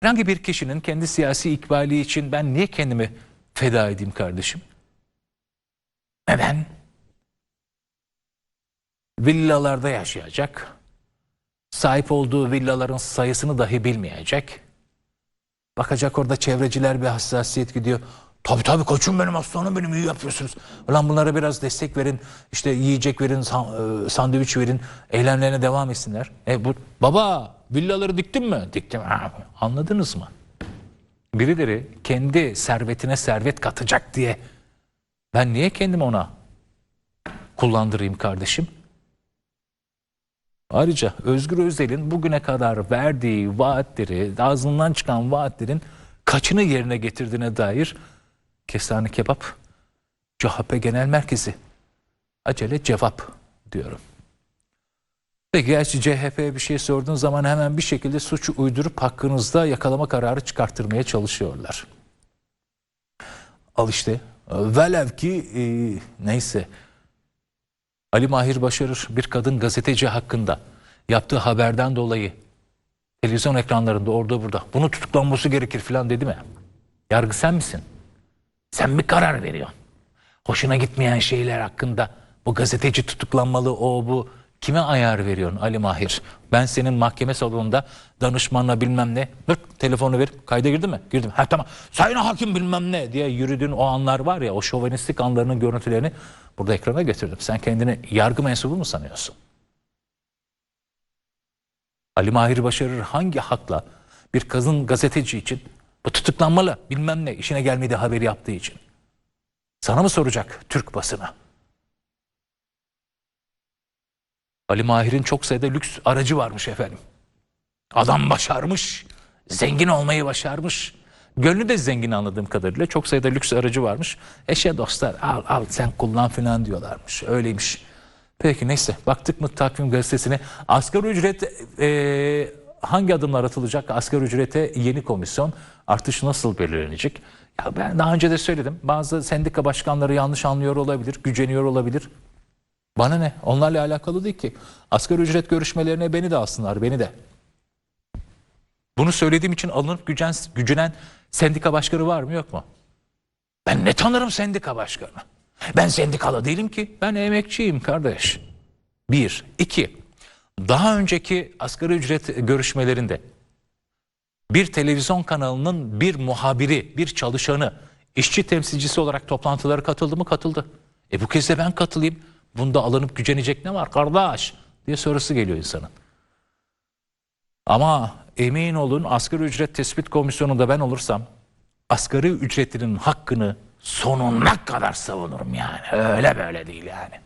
Herhangi bir kişinin kendi siyasi ikbali için ben niye kendimi feda edeyim kardeşim? Neden? Villalarda yaşayacak. Sahip olduğu villaların sayısını dahi bilmeyecek. Bakacak orada çevreciler bir hassasiyet gidiyor. Tabii tabii koçum benim aslanım benim iyi yapıyorsunuz. Ulan bunlara biraz destek verin. işte yiyecek verin, e, sandviç verin. Eylemlerine devam etsinler. E bu baba villaları diktin mi? Diktim. Anladınız mı? Birileri kendi servetine servet katacak diye ben niye kendimi ona kullandırayım kardeşim? Ayrıca Özgür Özel'in bugüne kadar verdiği vaatleri, ağzından çıkan vaatlerin kaçını yerine getirdiğine dair Kestane Kebap CHP Genel Merkezi acele cevap diyorum. Peki gerçi CHP'ye bir şey sorduğun zaman hemen bir şekilde suçu uydurup hakkınızda yakalama kararı çıkarttırmaya çalışıyorlar. Al işte velev ki e, neyse Ali Mahir Başarır bir kadın gazeteci hakkında yaptığı haberden dolayı televizyon ekranlarında orada burada bunu tutuklanması gerekir falan dedi mi? Yargı sen misin? Sen mi karar veriyorsun? Hoşuna gitmeyen şeyler hakkında bu gazeteci tutuklanmalı o bu kime ayar veriyorsun Ali Mahir? Ben senin mahkeme salonunda danışmanla bilmem ne dur telefonu ver kayda girdi mi? Girdim. Ha tamam sayın hakim bilmem ne diye yürüdüğün o anlar var ya o şovenistik anlarının görüntülerini burada ekrana getirdim. Sen kendini yargı mensubu mu sanıyorsun? Ali Mahir Başarır hangi hakla bir kadın gazeteci için bu tutuklanmalı bilmem ne işine gelmediği haberi yaptığı için. Sana mı soracak Türk basını? Ali Mahir'in çok sayıda lüks aracı varmış efendim. Adam başarmış. Zengin olmayı başarmış. Gönlü de zengin anladığım kadarıyla. Çok sayıda lüks aracı varmış. Eşe dostlar al al sen kullan filan diyorlarmış. Öyleymiş. Peki neyse baktık mı takvim gazetesine asgari ücret e, hangi adımlar atılacak? Asgari ücrete yeni komisyon artış nasıl belirlenecek? Ya ben daha önce de söyledim. Bazı sendika başkanları yanlış anlıyor olabilir, güceniyor olabilir. Bana ne? Onlarla alakalı değil ki. Asgari ücret görüşmelerine beni de alsınlar, beni de. Bunu söylediğim için alınıp gücen, gücenen sendika başkanı var mı yok mu? Ben ne tanırım sendika başkanı? Ben sendikalı değilim ki. Ben emekçiyim kardeş. Bir. iki. Daha önceki asgari ücret görüşmelerinde bir televizyon kanalının bir muhabiri, bir çalışanı, işçi temsilcisi olarak toplantılara katıldı mı? Katıldı. E bu kez de ben katılayım. Bunda alınıp gücenecek ne var kardeş? diye sorusu geliyor insanın. Ama emin olun asgari ücret tespit komisyonunda ben olursam asgari ücretlinin hakkını sonuna kadar savunurum yani. Öyle böyle değil yani.